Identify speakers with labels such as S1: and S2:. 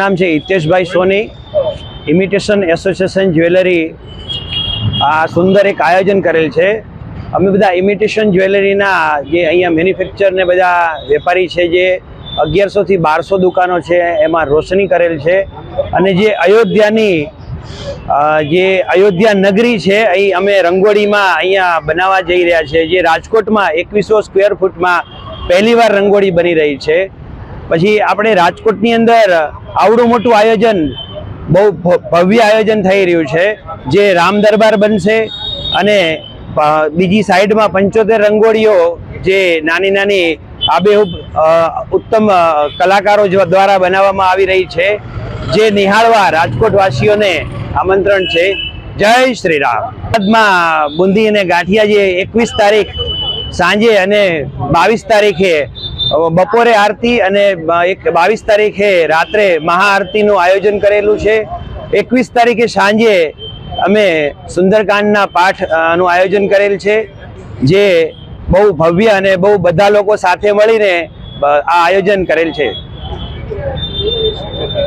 S1: નામ છે Hiteshbhai Soni. Imitation association jewellery આ સુંદર એક આયોજન કરેલ છે. અમે બધા ઇમિટેશન જ્વેલરીના જે અહીંયા મેન્યુફેક્ચર ને બધા વેપારી છે જે અગિયારસોથી બારસો દુકાનો છે, એમાં રોશની કરેલ છે. અને જે અયોધ્યાની જે અયોધ્યા નગરી છે, અહીં અમે રંગોળીમાં અહીંયા બનાવવા જઈ રહ્યા છે. જે રાજકોટમાં એકવીસો સ્ક્વેર ફૂટમાં પહેલીવાર રંગોળી બની રહી છે. પછી આપણે રાજકોટની અંદર આવડું મોટું આયોજન, બહુ ભવ્ય આયોજન થઈ રહ્યું છે, જે રામ દરબાર બનશે અને બીજી સાઈડમાં પંચોતેર રંગોળીઓ જે નાની નાની આબેહૂબ ઉત્તમ કલાકારો દ્વારા બનાવવામાં આવી રહી છે, જે નિહાળવા રાજકોટવાસીઓને આમંત્રણ છે. જય શ્રી રામ. બાદમાં બુંદી અને ગાંઠિયા જે એકવીસ તારીખ સાંજે અને બાવીસ તારીખે બપોરે આરતી અને એક બાવીસ તારીખે રાત્રે મહાઆરતીનું આયોજન કરેલું છે. એકવીસ તારીખે સાંજે અમે સુંદરકાંડના પાઠનું આયોજન કરેલ છે, જે બહુ ભવ્ય અને બહુ બધા લોકો સાથે મળીને આ આયોજન કરેલ છે.